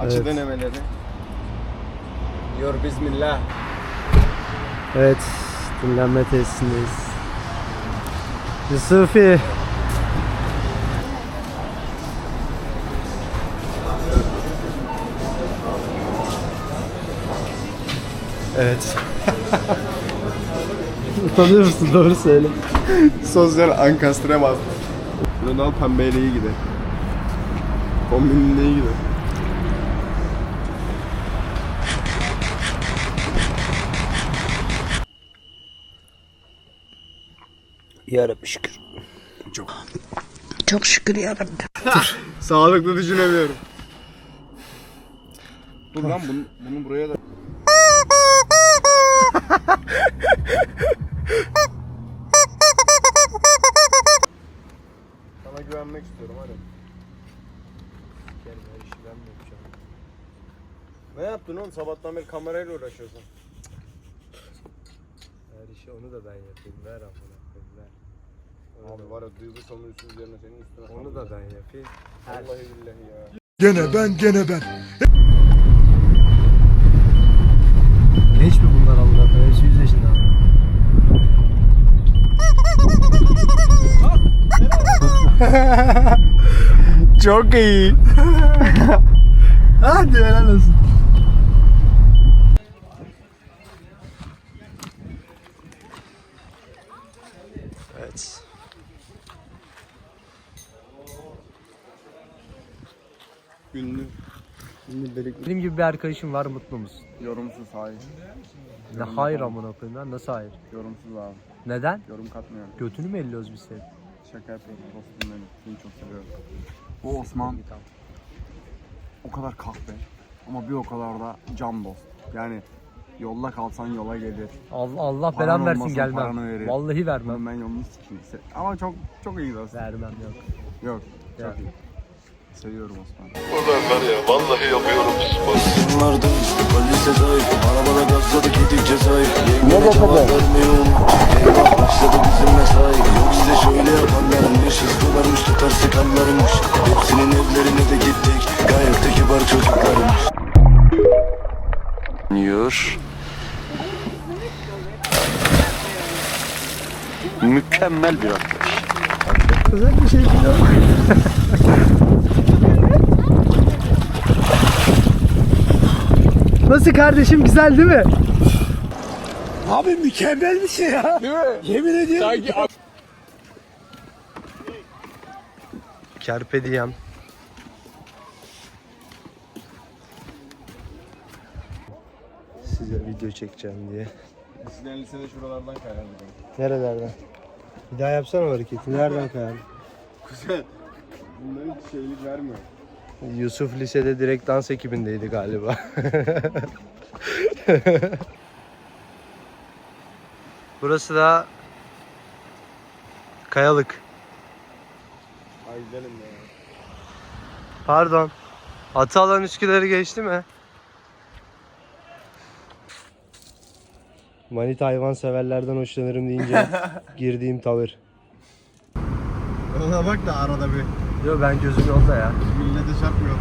Açı Evet. denemeleri. Yor bismillah. Evet, dinlenme tesisindeyiz. Yusufi. Evet. Utanıyor musun? Doğru söyle. Sosyal. Bunu al pembeyle iyi gider. Kombininde iyi gider. Yarabbi şükür. Çok şükür yarabbim. Sağlıklı düşünemiyorum. Dur lan bunu, bunu buraya da... Sana güvenmek istiyorum hadi. Gel her işi ben mi yapacağım? Ne yaptın oğlum? Sabahtan beri kamerayla uğraşıyorsun. Her işi onu da ben yapayım. Ver amına koyayım ver. Abi var ya duygu sömürüsü üzerine senin üstüne Onu da ben yapayım. Her Vallahi billahi ya. Gene ben gene ben. Geç mi bunlar amına koyayım? Hepsi 100 yaşında. Çok iyi. Hadi helal olsun. Evet. Ünlü. Ünlü delik. Benim gibi bir arkadaşım var mutlu musun? Yorumsuz hayır. Ne hayır amına koyayım lan nasıl hayır? Yorumsuz abi. Neden? Yorum katmıyorum. Götünü mü elliyoruz biz senin? Şaka yapıyorum dostum benim. Seni çok seviyorum. Bu Osman o kadar kahpe ama bir o kadar da can dost. Yani yolda kalsan yola gelir. Allah, Allah Paran belan versin olmasa gelmem. paranı verir. Vallahi vermem. Bunun ben yolunu sikeyim. Ama çok çok iyi dost. Vermem yok. Yok. Çok Ya. iyi. Seviyorum Osman. Ulan var ya vallahi yapıyorum spor. Yıllardır istikballi sezai Arabada gazladık zayıf. Yengene cevap vermeyi unuttuk Eyvah başladı bizim mesai Yok size şöyle yapanlarmış Hızlılarmış tutar sıkanlarmış Hepsinin evlerine de gittik Gayet de kibar çocuklarmış. Yor Mükemmel bir arkadaş. Güzel bir şey değil Nasıl kardeşim güzel değil mi? Abi mükemmel bir şey ya. Değil mi? Yemin ediyorum. Sanki Carpe diem. Size video çekeceğim diye. Eskiden lisede şuralardan kayardık. Nerelerden? Bir daha yapsana o hareketi. Nereden kayar? Güzel. Bunların şeylik vermiyor. Yusuf lisede direkt dans ekibindeydi galiba. Burası da Kayalık. Ay gidelim ya. Pardon. Atalan Üsküdar'ı geçti mi? Manita hayvan severlerden hoşlanırım deyince girdiğim tavır. Ona bak da arada bir Yo ben gözüm yolda ya. millete çarpmıyor.